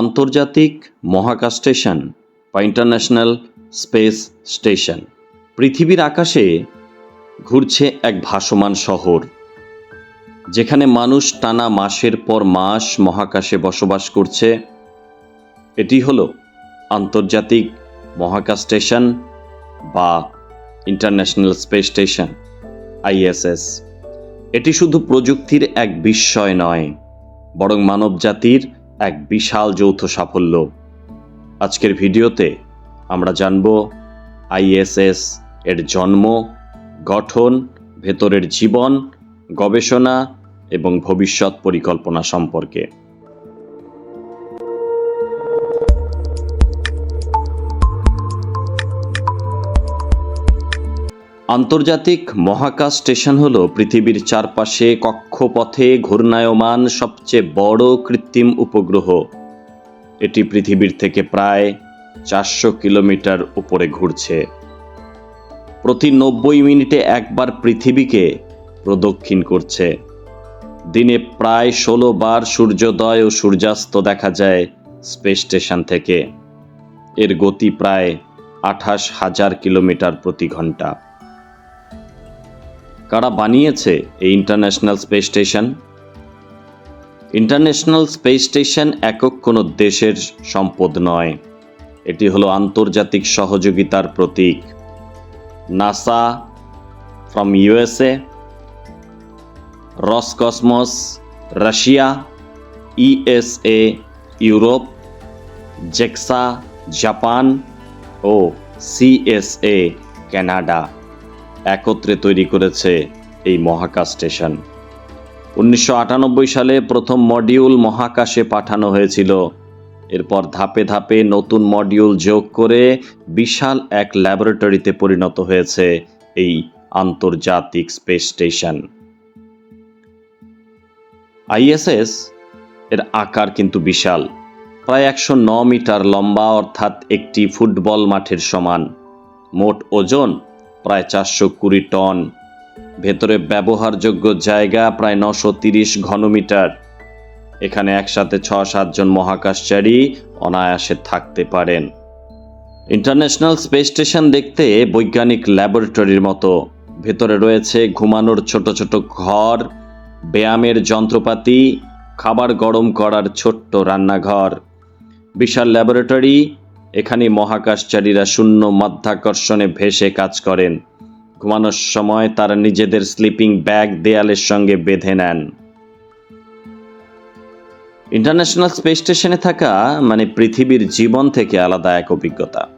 আন্তর্জাতিক মহাকাশ স্টেশন বা ইন্টারন্যাশনাল স্পেস স্টেশন। পৃথিবীর আকাশে ঘুরছে এক ভাসমান শহর, যেখানে মানুষ টানা মাসের পর মাস মহাকাশে বসবাস করছে। এটি হলো আন্তর্জাতিক মহাকাশ স্টেশন বা ইন্টারন্যাশনাল স্পেস স্টেশন, আইএসএস। এটি শুধু প্রযুক্তির এক বিস্ময় নয়, বরং মানবজাতির এক বিশাল যৌথ সাফল্য। আজকের ভিডিওতে আমরা জানব আইএসএস এর জন্ম, গঠন, ভেতরের জীবন, গবেষণা এবং ভবিষ্যৎ পরিকল্পনা সম্পর্কে। আন্তর্জাতিক মহাকাশ স্টেশন হল পৃথিবীর চারপাশে কক্ষপথে ঘূর্ণায়মান সবচেয়ে বড় কৃত্রিম উপগ্রহ। এটি পৃথিবীর থেকে প্রায় চারশো কিলোমিটার উপরে ঘুরছে। প্রতি নব্বই মিনিটে একবার পৃথিবীকে প্রদক্ষিণ করছে। দিনে প্রায় ষোলো বার সূর্যোদয় ও সূর্যাস্ত দেখা যায় স্পেস স্টেশন থেকে। এর গতি প্রায় আঠাশ হাজার কিলোমিটার প্রতি ঘণ্টা। কারা বানিয়েছে এই international space station international space station একক কোনো দেশের সম্পদ নয়। এটি হলো আন্তর্জাতিক সহযোগিতার প্রতীক। NASA from USA Roscosmos Russia ESA Europe JAXA Japan O CSA Canada একত্রে তৈরি করেছে এই মহাকাশ স্টেশন। উনিশশো আটানব্বই সালে প্রথম মডিউল মহাকাশে পাঠানো হয়েছিল। এরপর ধাপে ধাপে নতুন মডিউল যোগ করে বিশাল এক ল্যাবরেটরিতে পরিণত হয়েছে এই আন্তর্জাতিক স্পেস স্টেশন। আইএসএস এর আকার কিন্তু বিশাল। প্রায় একশো ন মিটার লম্বা, অর্থাৎ একটি ফুটবল মাঠের সমান। মোট ওজন প্রায় চারশো কুড়ি টন। ভেতরে ব্যবহারযোগ্য জায়গা প্রায় নশো তিরিশ ঘনমিটার। এখানে একসাথে ছ সাতজন মহাকাশচারী অনায়াসে থাকতে পারেন। ইন্টারন্যাশনাল স্পেস স্টেশন দেখতে বৈজ্ঞানিক ল্যাবরেটরির মতো। ভেতরে রয়েছে ঘুমানোর ছোট ছোট ঘর, ব্যায়ামের যন্ত্রপাতি, খাবার গরম করার ছোট্ট রান্নাঘর। বিশাল ল্যাবরেটরি এখানে মহাকাশচারীরা শূন্য মাধ্যাকর্ষণে ভেসে কাজ করেন। ঘুমানোর সময় তারা নিজেদের স্লিপিং ব্যাগ দেয়ালের সঙ্গে বেঁধে নেন। ইন্টারন্যাশনাল স্পেস স্টেশনে থাকা মানে পৃথিবীর জীবন থেকে আলাদা এক অভিজ্ঞতা।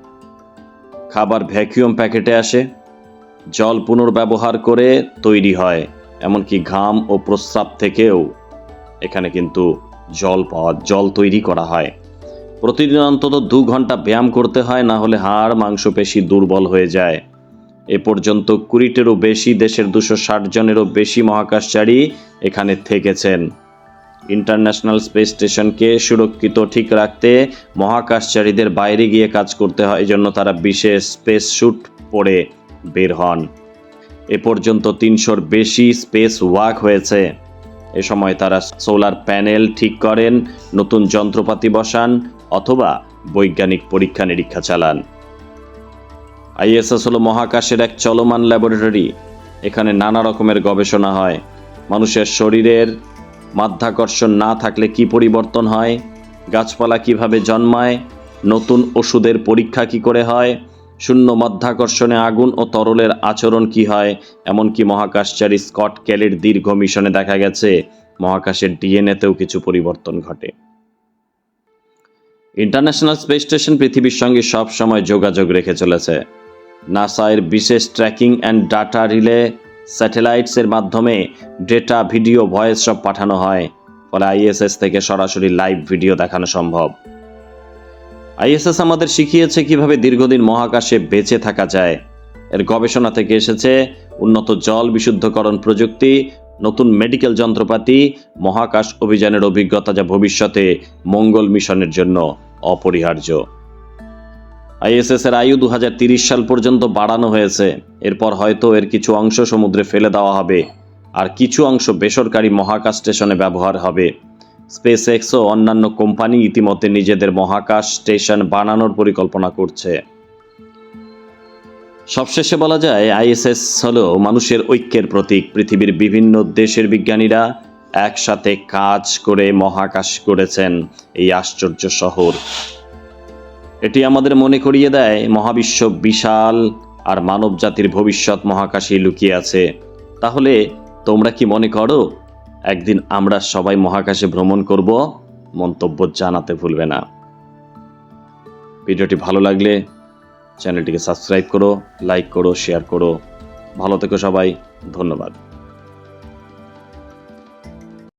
খাবার ভ্যাকুয়াম প্যাকেটে আসে। জল পুনর্ব্যবহার করে তৈরি হয়, এমনকি ঘাম ও প্রস্রাব থেকেও। এখানে কিন্তু জল পাওয়া, জল তৈরি করা হয়। প্রতিদিন অন্তত দু ঘণ্টা ব্যায়াম করতে হয়, না হলে হাড় মাংসপেশি দুর্বল হয়ে যায়। এ পর্যন্ত কুড়িটেরও বেশি, দেশের দুশো ষাট জনেরও বেশি মহাকাশচারী এখানে থেকেছেন। ইন্টারন্যাশনাল স্পেস স্টেশনকে সুরক্ষিত ঠিক রাখতে মহাকাশচারীদের বাইরে গিয়ে কাজ করতে হয় জন্য তারা বিশেষ স্পেস স্যুট পরে বের হন। এ পর্যন্ত তিনশোর বেশি স্পেস ওয়াক হয়েছে। এ সময় তারা সোলার প্যানেল ঠিক করেন, নতুন যন্ত্রপাতি বসান অথবা বৈজ্ঞানিক পরীক্ষা নিরীক্ষা চালান। আইএসএস হলো মহাকাশের এক চলমান ল্যাবরেটরি। এখানে নানা রকমের গবেষণা হয়। মানুষের শরীরের মাধ্যাকর্ষণ না থাকলে কি পরিবর্তন হয়? গাছপালা কীভাবে জন্মায়? নতুন ওষুধের পরীক্ষা কি করে হয়? শূন্য মাধ্যাকর্ষণে আগুন ও তরলের আচরণ কি হয়? এমনকি মহাকাশচারী স্কট ক্যালির দীর্ঘ মিশনে দেখা গেছে। মহাকাশের ডিএনএতেও কিছু পরিবর্তন ঘটে। ইন্টারন্যাশনাল স্পেস স্টেশন পৃথিবীর সঙ্গে সব সময় যোগাযোগ রেখে চলেছে। নাসা এর বিশেষ ট্র্যাকিং অ্যান্ড ডাটা রিলে স্যাটেলাইটসের মাধ্যমে ডেটা, ভিডিও, ভয়েস সব পাঠানো হয়। ফলে আইএসএস থেকে সরাসরি লাইভ ভিডিও দেখানো সম্ভব। আইএসএস আমাদের শিখিয়েছে কীভাবে দীর্ঘদিন মহাকাশে বেঁচে থাকা যায়। এর গবেষণা থেকে এসেছে উন্নত জল বিশুদ্ধকরণ প্রযুক্তি নতুন মেডিকেল যন্ত্রপাতি, মহাকাশ অভিযানের অভিজ্ঞতা যা ভবিষ্যতে মঙ্গল মিশনের জন্য অপরিহার্য। আইএসএস এর আয়ু দু সাল পর্যন্ত বাড়ানো হয়েছে। এরপর হয়তো এর কিছু অংশ সমুদ্রে ফেলে দেওয়া হবে। আর কিছু অংশ বেসরকারি মহাকাশ স্টেশনে ব্যবহার হবে। স্পেস এক্স ও অন্যান্য কোম্পানি ইতিমধ্যে নিজেদের মহাকাশ স্টেশন বানানোর পরিকল্পনা করছে। সবশেষে বলা যায়, আইএসএস হলো মানুষের ঐক্যের প্রতীক। পৃথিবীর বিভিন্ন দেশের বিজ্ঞানীরা একসাথে কাজ করে মহাকাশ করেছেন এই আশ্চর্য শহর। এটি আমাদের মনে করিয়ে দেয়, মহাবিশ্ব বিশাল আর মানব জাতির ভবিষ্যৎ মহাকাশেই লুকিয়ে আছে। তাহলে তোমরা কি মনে করো, একদিন আমরা সবাই মহাকাশে ভ্রমণ করব? মন্তব্য জানাতে ভুলবে না। ভিডিওটি ভালো লাগলে চ্যানেলটিকে সাবস্ক্রাইব করো লাইক করো শেয়ার করো। ভালো থেকো সবাই ধন্যবাদ।